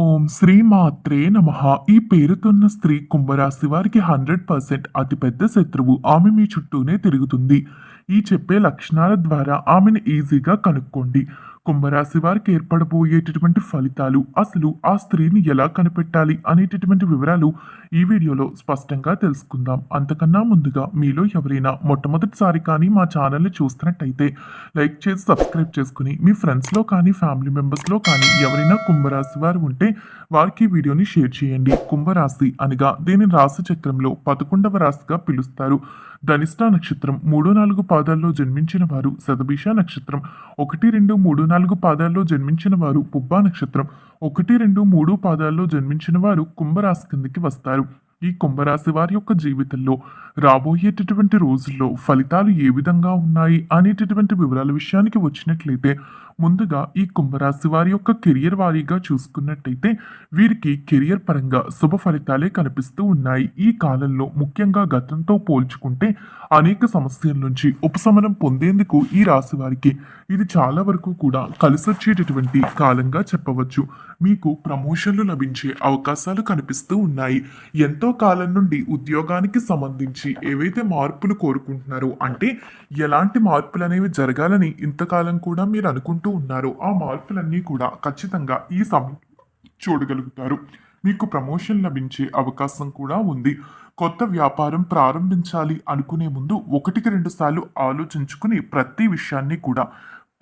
ఓం శ్రీ మాత్రే నమ. ఈ పేరుతున్న స్త్రీ కుంభరాశి వారికి హండ్రెడ్ పర్సెంట్ అతిపెద్ద శత్రువు ఆమె మీ చుట్టూనే తిరుగుతుంది. ఈ చెప్పే లక్షణాల ద్వారా ఆమెను ఈజీగా కనుక్కోండి. కుంభరాశి వారికి ఏర్పడబోయేటటువంటి ఫలితాలు అసలు ఆ స్త్రీని ఎలా కనిపెట్టాలి అనేటటువంటి వివరాలు ఈ వీడియోలో స్పష్టంగా తెలుసుకుందాం. అంతకన్నా ముందుగా మీలో ఎవరైనా మొట్టమొదటిసారి కానీ మా ఛానల్ని చూస్తున్నట్టయితే లైక్ చేసి సబ్స్క్రైబ్ చేసుకుని మీ ఫ్రెండ్స్లో కానీ ఫ్యామిలీ మెంబర్స్లో కానీ ఎవరైనా కుంభరాశి వారు ఉంటే వారికి వీడియోని షేర్ చేయండి. కుంభరాశి అనగా దీని రాశి చక్రంలో పదకొండవ రాశిగా పిలుస్తారు. ధనిష్ట నక్షత్రం మూడు నాలుగు పాదాల్లో జన్మించిన వారు సతభిష నక్షత్రం. ఒకటి రెండు మూడు నాలుగు పాదాల్లో జన్మించిన వారు పుబ్బా నక్షత్రం. ఒకటి రెండు మూడు పాదాల్లో జన్మించిన వారు కుంభరాశి కిందకి వస్తారు. ఈ కుంభరాశి వారి యొక్క జీవితంలో రాబోయేటటువంటి రోజుల్లో ఫలితాలు ఏ విధంగా ఉన్నాయి అనేటటువంటి వివరాల విషయానికి వచ్చినట్లయితే ముందుగా ఈ కుంభరాశి వారి యొక్క కెరియర్ వారీగా చూసుకున్నట్టయితే వీరికి కెరియర్ పరంగా శుభ ఫలితాలే కనిపిస్తూ ఉన్నాయి. ఈ కాలంలో ముఖ్యంగా గతంతో పోల్చుకుంటే అనేక సమస్యల నుంచి ఉపశమనం పొందేందుకు ఈ రాశి వారికి ఇది చాలా వరకు కూడా కలిసొచ్చేటటువంటి కాలంగా చెప్పవచ్చు. మీకు ప్రమోషన్లు లభించే అవకాశాలు కనిపిస్తూ ఉన్నాయి. ఎంతో కాలం నుండి ఉద్యోగానికి సంబంధించి ఏవైతే మార్పులు కోరుకుంటున్నారో అంటే ఎలాంటి మార్పులు అనేవి జరగాలని ఇంతకాలం కూడా మీరు అనుకుంటూ ఉన్నారో ఆ మార్పులన్నీ కూడా ఖచ్చితంగా ఈ సమయం చూడగలుగుతారు. మీకు ప్రమోషన్ లభించే అవకాశం కూడా ఉంది. కొత్త వ్యాపారం ప్రారంభించాలి అనుకునే ముందు ఒకటికి రెండు సార్లు ఆలోచించుకుని ప్రతి విషయాన్ని కూడా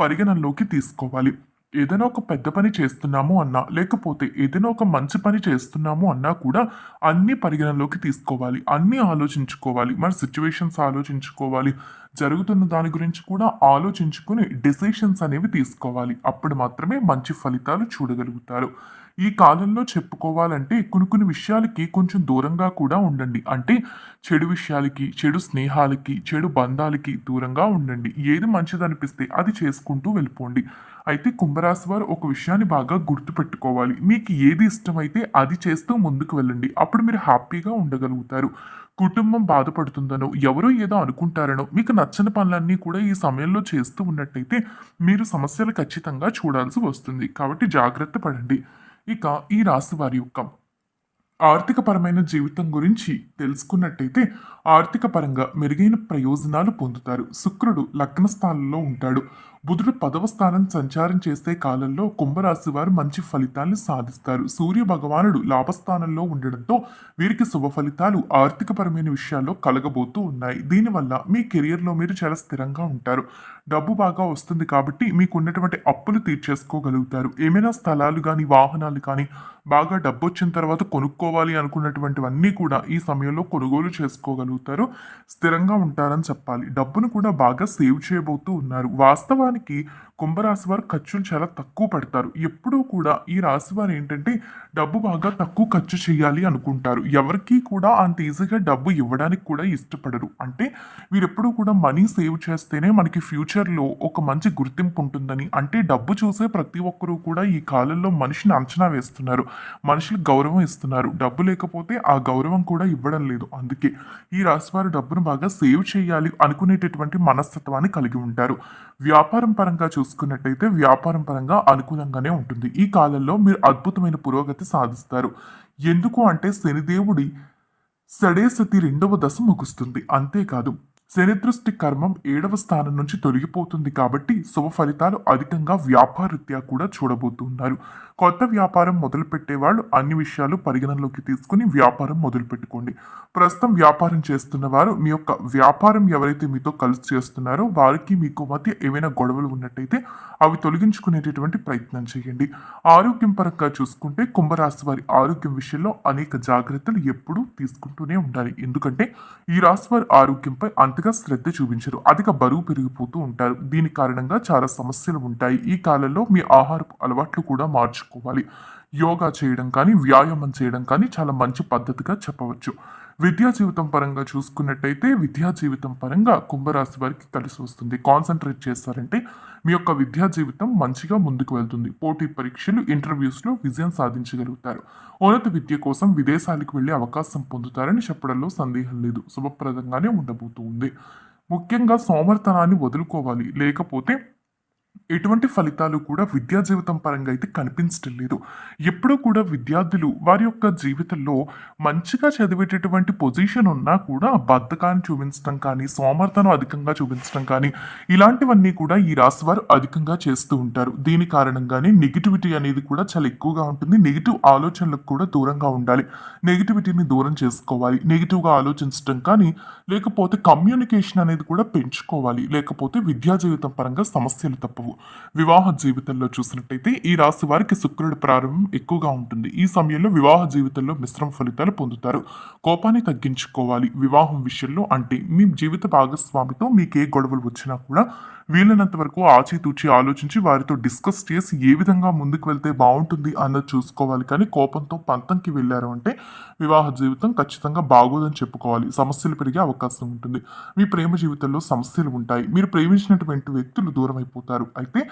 పరిగణనలోకి తీసుకోవాలి. ఏదైనా ఒక పెద్ద పని చేస్తున్నాము అన్నా లేకపోతే ఏదైనా ఒక మంచి పని చేస్తున్నాము అన్నా కూడా అన్ని పరిగణనలోకి తీసుకోవాలి అన్ని ఆలోచించుకోవాలి మన సిచ్యువేషన్స్ ఆలోచించుకోవాలి. జరుగుతున్న దాని గురించి కూడా ఆలోచించుకుని డెసిషన్స్ అనేవి తీసుకోవాలి. అప్పుడు మాత్రమే మంచి ఫలితాలు చూడగలుగుతారు. ఈ కాలంలో చెప్పుకోవాలంటే కొన్ని కొన్ని విషయాలకి కొంచెం దూరంగా కూడా ఉండండి. అంటే చెడు విషయాలకి చెడు స్నేహాలకి చెడు బంధాలకి దూరంగా ఉండండి. ఏది మంచిదనిపిస్తే అది చేసుకుంటూ వెళ్ళిపోండి. అయితే కుంభరాశి వారు ఒక విషయాన్ని బాగా గుర్తుపెట్టుకోవాలి. మీకు ఏది ఇష్టమైతే అది చేస్తూ ముందుకు వెళ్ళండి. అప్పుడు మీరు హ్యాపీగా ఉండగలుగుతారు. కుటుంబం బాధపడుతుందనో ఎవరో ఏదో అనుకుంటారనో మీకు నచ్చని పనులన్నీ కూడా ఈ సమయంలో చేస్తూ ఉన్నట్టయితే మీరు సమస్యలు ఖచ్చితంగా చూడాల్సి వస్తుంది. కాబట్టి జాగ్రత్త పడండి. ఇక ఈ రాశి వారి యొక్క ఆర్థికపరమైన జీవితం గురించి తెలుసుకున్నట్టయితే ఆర్థిక పరంగా మెరుగైన ప్రయోజనాలు పొందుతారు. శుక్రుడు లగ్న స్థానంలో ఉంటాడు. బుధుడు పదవ స్థానం సంచారం చేసే కాలంలో కుంభరాశి వారు మంచి ఫలితాలను సాధిస్తారు. సూర్య భగవానుడు లాభస్థానంలో ఉండడంతో వీరికి శుభ ఫలితాలు ఆర్థికపరమైన విషయాల్లో కలగబోతూ ఉన్నాయి. దీనివల్ల మీ కెరియర్లో మీరు చాలా స్థిరంగా ఉంటారు. డబ్బు బాగా వస్తుంది కాబట్టి మీకు ఉన్నటువంటి అప్పులు తీర్చేసుకోగలుగుతారు. ఏమైనా స్థలాలు కానీ వాహనాలు కానీ బాగా డబ్బు వచ్చిన తర్వాత కొనుక్కోవాలి అనుకున్నటువంటివన్నీ కూడా ఈ సమయంలో కొనుగోలు చేసుకోగలుగుతారు. స్థిరంగా ఉంటారని చెప్పాలి. డబ్బును కూడా బాగా సేవ్ చేయబోతూ ఉన్నారు. వాస్తవానికి కుంభరాశి వారు ఖర్చులు చాలా తక్కువ పెడతారు. ఎప్పుడూ కూడా ఈ రాశి వారు ఏంటంటే డబ్బు బాగా తక్కువ ఖర్చు చేయాలి అనుకుంటారు. ఎవరికి కూడా అంత ఈజీగా డబ్బు ఇవ్వడానికి కూడా ఇష్టపడరు. అంటే వీరెప్పుడూ కూడా మనీ సేవ్ చేస్తేనే మనకి ఫ్యూచర్లో ఒక మంచి గుర్తింపు ఉంటుందని అంటే డబ్బు చూసే ప్రతి ఒక్కరూ కూడా ఈ కాలంలో మనిషిని అంచనా వేస్తున్నారు. మనుషులకు గౌరవం ఇస్తున్నారు. డబ్బు లేకపోతే ఆ గౌరవం కూడా ఇవ్వడం లేదు. అందుకే ఈ రాశి వారు డబ్బును బాగా సేవ్ చేయాలి అనుకునేటటువంటి మనస్తత్వాన్ని కలిగి ఉంటారు. వ్యాపారం పరంగా చూసుకున్నట్టయితే వ్యాపారం పరంగా అనుకూలంగానే ఉంటుంది. ఈ కాలంలో మీరు అద్భుతమైన పురోగతి సాధిస్తారు. ఎందుకు అంటే శనిదేవుడి సడేసతి రెండవ దశ ముగుస్తుంది. అంతేకాదు శని కర్మం ఏడవ స్థానం నుంచి తొలగిపోతుంది కాబట్టి శుభ ఫలితాలు అధికంగా వ్యాపారరీత్యా కూడా చూడబోతున్నారు. కొత్త వ్యాపారం మొదలుపెట్టే వాళ్ళు అన్ని విషయాలు పరిగణనలోకి తీసుకుని వ్యాపారం మొదలు పెట్టుకోండి ప్రస్తుతం వ్యాపారం చేస్తున్న వారు మీ యొక్క వ్యాపారం ఎవరైతే మీతో కలిసి చేస్తున్నారో వారికి మీకు మధ్య ఏమైనా గొడవలు ఉన్నట్టయితే అవి తొలగించుకునేటటువంటి ప్రయత్నం చేయండి. ఆరోగ్యం పరంగా చూసుకుంటే కుంభరాశి వారి ఆరోగ్యం విషయంలో అనేక జాగ్రత్తలు ఎప్పుడూ తీసుకుంటూనే ఉండాలి. ఎందుకంటే ఈ రాశి వారి ఆరోగ్యంపై అంతగా శ్రద్ధ చూపించరు. అధిక బరువు పెరిగిపోతూ ఉంటారు. దీని కారణంగా చాలా సమస్యలు ఉంటాయి. ఈ కాలంలో మీ ఆహారపు అలవాట్లు కూడా మార్చుకోవాలి. యోగా చేయడం కానీ వ్యాయామం చేయడం కానీ చాలా మంచి పద్ధతిగా చెప్పవచ్చు. విద్యా జీవితం పరంగా చూసుకున్నట్టయితే విద్యా జీవితం పరంగా కుంభరాశి వారికి కలిసి వస్తుంది. కాన్సన్ట్రేట్ చేస్తారంటే మీ యొక్క విద్యా జీవితం మంచిగా ముందుకు వెళ్తుంది. పోటీ పరీక్షలు ఇంటర్వ్యూస్లో విజయం సాధించగలుగుతారు. ఉన్నత విద్య కోసం విదేశాలకు వెళ్ళే అవకాశం పొందుతారని చెప్పడంలో సందేహం లేదు. శుభప్రదంగానే ఉండబోతుంది ముఖ్యంగా సోమర్తనాన్ని వదులుకోవాలి. లేకపోతే ఎటువంటి ఫలితాలు కూడా విద్యా జీవితం పరంగా అయితే కనిపించడం లేదు. ఎప్పుడూ కూడా విద్యార్థులు వారి యొక్క జీవితంలో మంచిగా చదివేటటువంటి పొజిషన్ ఉన్నా కూడా బద్ధకాన్ని చూపించడం కానీ సోమర్థనం అధికంగా చూపించడం కానీ ఇలాంటివన్నీ కూడా ఈ రాశి వారు అధికంగా చేస్తూ ఉంటారు. దీని కారణంగానే నెగిటివిటీ అనేది కూడా చాలా ఎక్కువగా ఉంటుంది. నెగిటివ్ ఆలోచనలకు కూడా దూరంగా ఉండాలి. నెగిటివిటీని దూరం చేసుకోవాలి. నెగిటివ్గా ఆలోచించడం కానీ లేకపోతే కమ్యూనికేషన్ అనేది కూడా పెంచుకోవాలి. లేకపోతే విద్యా జీవితం పరంగా సమస్యలు తప్ప చెప్పవు. వివాహ జీవితంలో చూసినట్టయితే ఈ రాశి వారికి శుక్రుడి ప్రారంభం ఎక్కువగా ఉంటుంది. ఈ సమయంలో వివాహ జీవితంలో మిశ్రమ ఫలితాలు పొందుతారు. కోపాన్ని తగ్గించుకోవాలి. వివాహం విషయంలో అంటే మీ జీవిత భాగస్వామితో మీకు ఏ గొడవలు వచ్చినా కూడా వీలైనంత వరకు ఆచితూచి ఆలోచించి వారితో డిస్కస్ చేసి ఏ విధంగా ముందుకు వెళ్తే బాగుంటుంది అన్నది చూసుకోవాలి. కానీ కోపంతో పంతంకి వెళ్ళారు అంటే వివాహ జీవితం ఖచ్చితంగా బాగోదని చెప్పుకోవాలి. సమస్యలు పెరిగే అవకాశం ఉంటుంది. మీ ప్రేమ జీవితంలో సమస్యలు ఉంటాయి. మీరు ప్రేమించినటువంటి వ్యక్తులు దూరం అయిపోతారు అయితే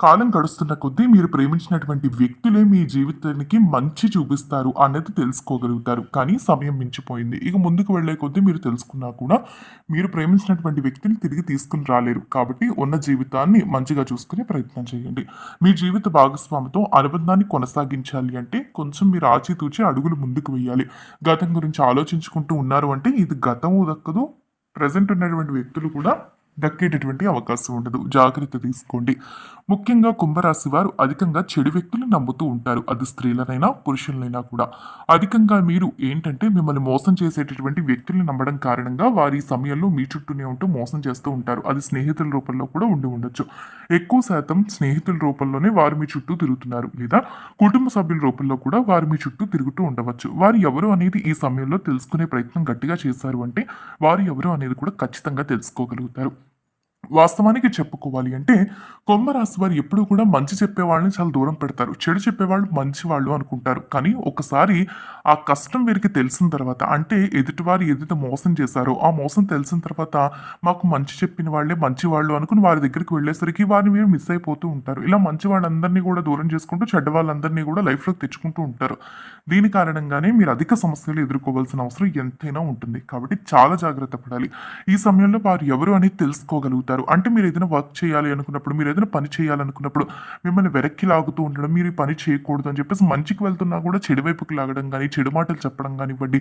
కాలం గడుస్తున్న కొద్దీ మీరు ప్రేమించినటువంటి వ్యక్తులే మీ జీవితానికి మంచి చూపిస్తారు అనేది తెలుసుకోగలుగుతారు. కానీ సమయం మించిపోయింది. ఇక ముందుకు వెళ్ళే కొద్దీ మీరు తెలుసుకున్నా కూడా మీరు ప్రేమించినటువంటి వ్యక్తిని తిరిగి తీసుకుని రాలేరు. కాబట్టి ఉన్న జీవితాన్ని మంచిగా చూసుకునే ప్రయత్నం చేయండి. మీ జీవిత భాగస్వామితో అనుబంధాన్ని కొనసాగించాలి అంటే కొంచెం మీరు ఆచితూచి అడుగులు ముందుకు వేయాలి. గతం గురించి ఆలోచించుకుంటూ ఉన్నారు అంటే ఇది గతము దక్కదు ప్రజెంట్ ఉన్నటువంటి వ్యక్తులు కూడా దక్కేటటువంటి అవకాశం ఉండదు. జాగ్రత్త తీసుకోండి. ముఖ్యంగా కుంభరాశి వారు అధికంగా చెడు వ్యక్తులు నమ్ముతూ ఉంటారు. అది స్త్రీలనైనా పురుషులనైనా కూడా. అధికంగా మీరు ఏంటంటే మిమ్మల్ని మోసం చేసేటటువంటి వ్యక్తులను నమ్మడం కారణంగా వారి సమయంలో మీ చుట్టూనే ఉంటూ మోసం చేస్తూ ఉంటారు. అది స్నేహితుల రూపంలో కూడా ఉండి ఉండొచ్చు. ఎక్కువ శాతం స్నేహితుల రూపంలోనే వారు మీ చుట్టూ తిరుగుతున్నారు. లేదా కుటుంబ సభ్యుల రూపంలో కూడా వారు మీ చుట్టూ తిరుగుతూ ఉండవచ్చు. వారు ఎవరు అనేది ఈ సమయంలో తెలుసుకునే ప్రయత్నం గట్టిగా చేశారు అంటే వారు ఎవరు అనేది కూడా ఖచ్చితంగా తెలుసుకోగలుగుతారు. వాస్తవానికి చెప్పుకోవాలి అంటే కుంభరాశి వారు ఎప్పుడూ కూడా మంచి చెప్పేవాళ్ళని చాలా దూరం పెడతారు. చెడు చెప్పేవాళ్ళు మంచి వాళ్ళు అనుకుంటారు. కానీ ఒకసారి ఆ కష్టం వీరికి తెలిసిన తర్వాత అంటే ఎదుటివారు ఏదైతే మోసం చేశారో ఆ మోసం తెలిసిన తర్వాత మాకు మంచి చెప్పిన వాళ్ళే మంచి వాళ్ళు అనుకుని వారి దగ్గరికి వెళ్ళేసరికి వారిని మీరు మిస్ అయిపోతూ ఉంటారు. ఇలా మంచి వాళ్ళందరినీ కూడా దూరం చేసుకుంటూ చెడ్డ వాళ్ళందరినీ కూడా లైఫ్లోకి తెచ్చుకుంటూ ఉంటారు. దీని కారణంగానే మీరు అధిక సమస్యలు ఎదుర్కోవాల్సిన అవసరం ఎంతైనా ఉంటుంది. కాబట్టి చాలా జాగ్రత్త పడాలి. ఈ సమయంలో వారు ఎవరు అనేది తెలుసుకోగలుగుతారు. అంటే మీరు ఏదైనా వర్క్ చేయాలి అనుకున్నప్పుడు మీరు ఏదైనా పని చేయాలనుకున్నప్పుడు మిమ్మల్ని వెనక్కి లాగుతూ ఉండడం మీరు ఈ పని చేయకూడదు అని చెప్పేసి మంచికి వెళ్తున్నా కూడా చెడు వైపుకి లాగడం కానీ చెడు మాటలు చెప్పడం కానివ్వండి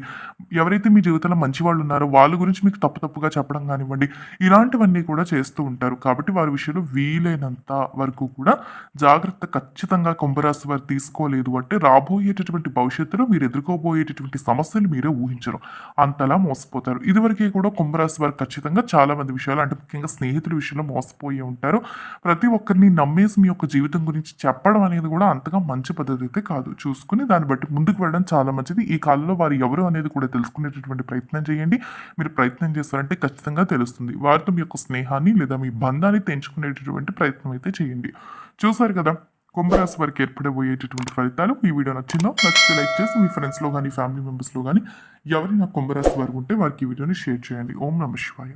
ఎవరైతే మీ జీవితంలో మంచి వాళ్ళు ఉన్నారో వాళ్ళ గురించి మీకు తప్పు తప్పుగా చెప్పడం కానివ్వండి ఇలాంటివన్నీ కూడా చేస్తూ ఉంటారు. కాబట్టి వారి విషయంలో వీలైనంత వరకు కూడా జాగ్రత్త ఖచ్చితంగా కుంభరాశి వారు తీసుకోలేదు అంటే రాబోయేటటువంటి భవిష్యత్తులో మీరు ఎదుర్కోబోయేటటువంటి సమస్యలు మీరే ఊహించరు. అంతలా మోసపోతారు. ఇదివరకే కూడా కుంభరాశి వారు ఖచ్చితంగా చాలా మంది విషయాలు అంటే ముఖ్యంగా స్నేహితుల విషయంలో మోసపోయి ఉంటారు. ప్రతి ఒక్కరిని నమ్మేసి మీ యొక్క జీవితం గురించి చెప్పడం అనేది కూడా అంతగా మంచి పద్ధతి అయితే కాదు. చూసుకుని దాన్ని బట్టి ముందుకు వెళ్ళడం చాలా మంచిది. ఈ కాలంలో వారు ఎవరు అనేది కూడా తెలుసుకునేటటువంటి ప్రయత్నం చేయండి. మీరు ప్రయత్నం చేస్తారంటే ఖచ్చితంగా తెలుస్తుంది. వారితో మీ యొక్క స్నేహాన్ని లేదా మీ బంధాన్ని తెంచుకునేటటువంటి ప్రయత్నం అయితే చేయండి. చూసారు కదా కుంభరాశి వారికి ఏర్పడబోయేటటువంటి ఫలితాలు. ఈ వీడియో నచ్చిందో నచ్చితే లైక్ చేసి మీ ఫ్రెండ్స్లో కానీ ఫ్యామిలీ మెంబర్స్లో కానీ ఎవరైనా కుంభరాశి వారు ఉంటే వారికి ఈ వీడియోని షేర్ చేయండి. ఓం నమ శివాయ.